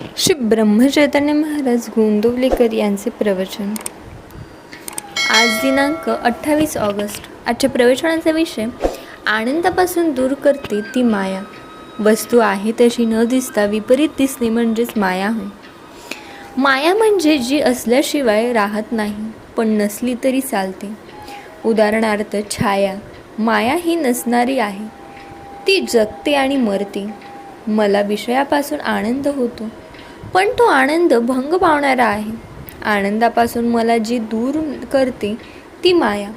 श्री ब्रह्मचैतन्य महाराज गोंदवलेकर यांचे प्रवचन. आज दिनांक अठ्ठावीस ऑगस्ट. आजच्या प्रवचनाचा विषय आनंदापासून दूर करते ती माया. वस्तू आहे तशी न दिसता विपरीत दिसणे म्हणजेच माया होय. माया म्हणजे जी असल्याशिवाय राहत नाही पण नसली तरी चालते. उदाहरणार्थ छाया माया ही नसणारी आहे. ती जगते आणि मरते. मला विषयापासून आनंद होतो. पण तो आनंद भंग पावणारा आहे. आनंदापासून मला जी दूर करते ती माया.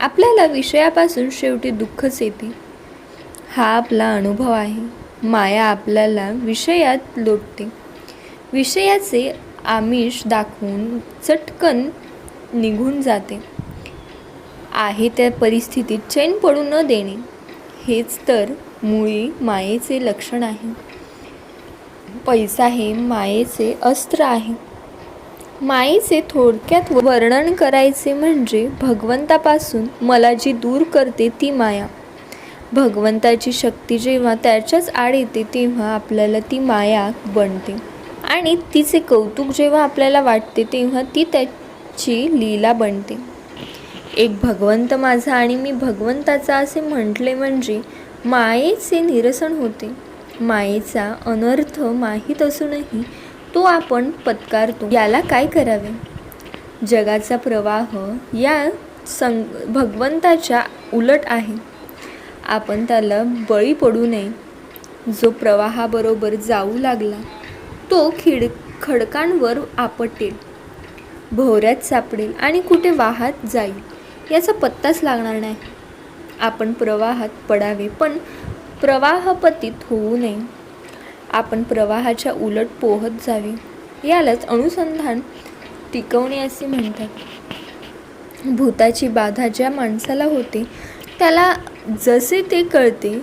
आपल्याला विषयापासून शेवटी दुःखच येते. हा आपला अनुभव आहे. माया आपल्याला विषयात लोटते. विषयाचे आमिष दाखवून चटकन निघून जाते. आहे त्या परिस्थितीत चैन पडू न देणे. हेच तर मुळी मायेचे लक्षण आहे. पैसा हे मायेचे अस्त्र आहे. मायेचे थोडक्यात वर्णन करायचे म्हणजे भगवंतापासून मला जी दूर करते ती माया. भगवंताची शक्ती जेव्हा त्याच्याच आड येते तेव्हा आपल्याला ती माया बनते. आणि तिचे कौतुक जेव्हा आपल्याला वाटते तेव्हा ती त्याची लीला बनते. एक भगवंत माझा आणि मी भगवंताचा असे म्हटले म्हणजे मायेचे निरसन होते. मायेचा अनर्थ माहीत असूनही तो आपण पत्कारतो. याला काय करावे? जगाचा प्रवाह या सं भगवंताच्या उलट आहे. आपण त्याला बळी पडू नये. जो प्रवाहाबरोबर जाऊ लागला तो खिड खडकांवर आपटेल. भोवऱ्यात सापडेल आणि कुठे वाहत जाईल याचा पत्ताच लागणार नाही. आपण प्रवाहात पडावे पण प्रवाहपतीत होऊ नये. आपण प्रवाहाच्या उलट पोहत जावे. यालाच अनुसंधान टिकवणे असे म्हणतात. भूताची बाधा ज्या माणसाला होते त्याला जसे ते कळते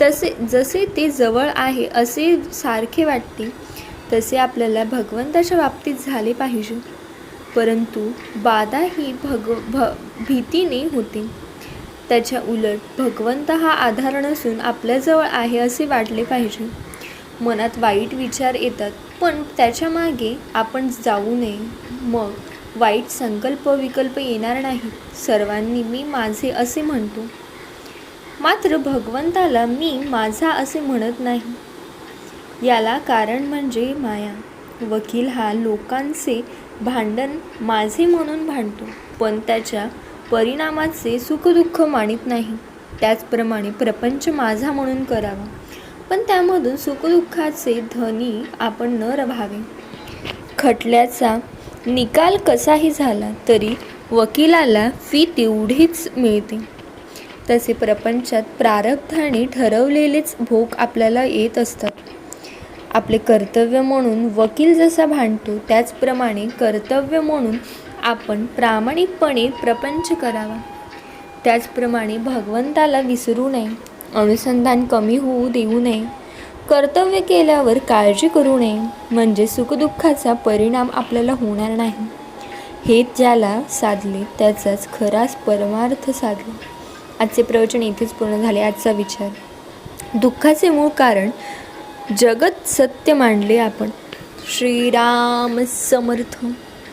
तसे जसे ते जवळ आहे असे सारखे वाटते तसे आपल्याला भगवंताच्या बाबतीत झाले पाहिजे. परंतु बाधा ही भग भ भीतीने होते. त्याच्या उलट भगवंत हा आधार नसून आपल्याजवळ आहे असे वाटले पाहिजे. मनात वाईट विचार येतात पण त्याच्यामागे आपण जाऊ नये. मग वाईट संकल्प विकल्प येणार नाही. सर्वांनी मी माझे असे म्हणतो. मात्र भगवंताला मी माझा असे म्हणत नाही. याला कारण म्हणजे माया. वकील हा लोकांचे भांडण माझे म्हणून भांडतो पण त्याच्या परिणामाचे सुखदुःख मानित नाही. त्याचप्रमाणे प्रपंच माझा म्हणून करावा. पण त्यामधून सुखदुःखाचे धनी आपण न रभावे खटल्याचा निकाल कसाही झाला तरी वकिलाला फी तेवढीच मिळते. तसे प्रपंचात प्रारब्धाने ठरवलेलेच भोग आपल्याला येत असतात. आपले कर्तव्य म्हणून वकील जसा भांडतो त्याचप्रमाणे कर्तव्य म्हणून आपण प्रामाणिकपणे प्रपंच करावा. त्याचप्रमाणे भगवंताला विसरू नये अनुसंधान कमी होऊ देऊ नये कर्तव्य केल्यावर काळजी करू नये म्हणजे सुखदुःखाचा परिणाम आपल्याला होणार नाही. हे ज्याला साधले त्याचाच खराच परमार्थ साधला. आजचे प्रवचन इथेच पूर्ण झाले. आजचा विचार. दुःखाचे मूळ कारण जगत सत्य मांडले आपण. श्रीराम समर्थ.